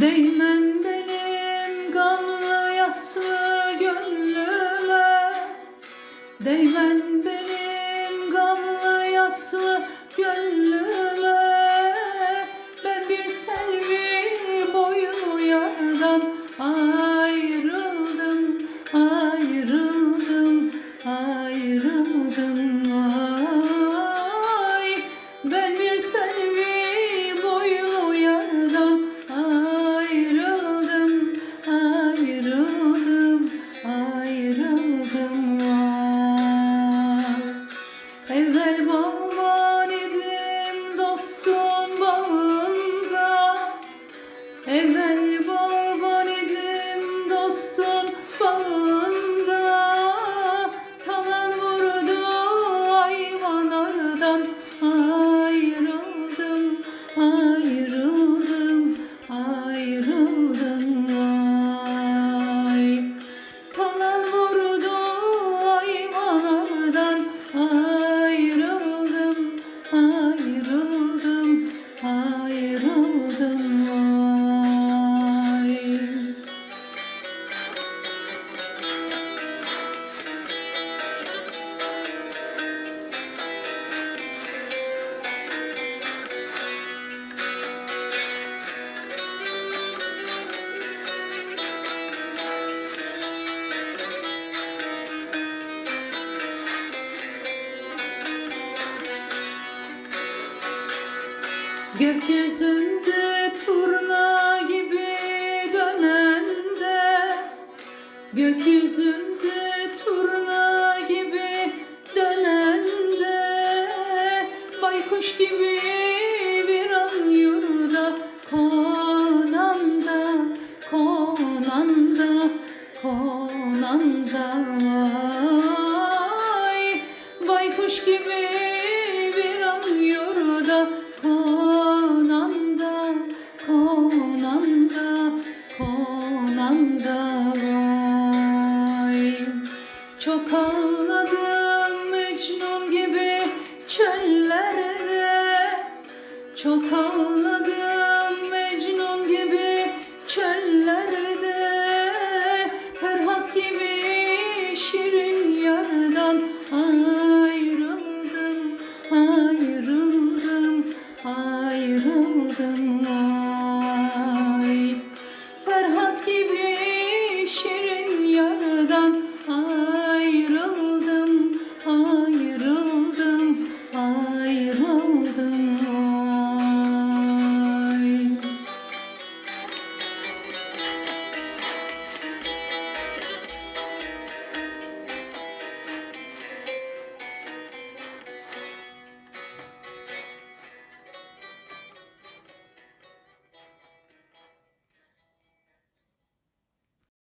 Değmen Exactly. Gökyüzünde turna gibi dönen de Gökyüzünde turna gibi dönen de Baykuş gibi bir an yurda konan da Konan da, konan da Vay. Baykuş gibi bir an yurda konan da konan da vay. Çok ağladım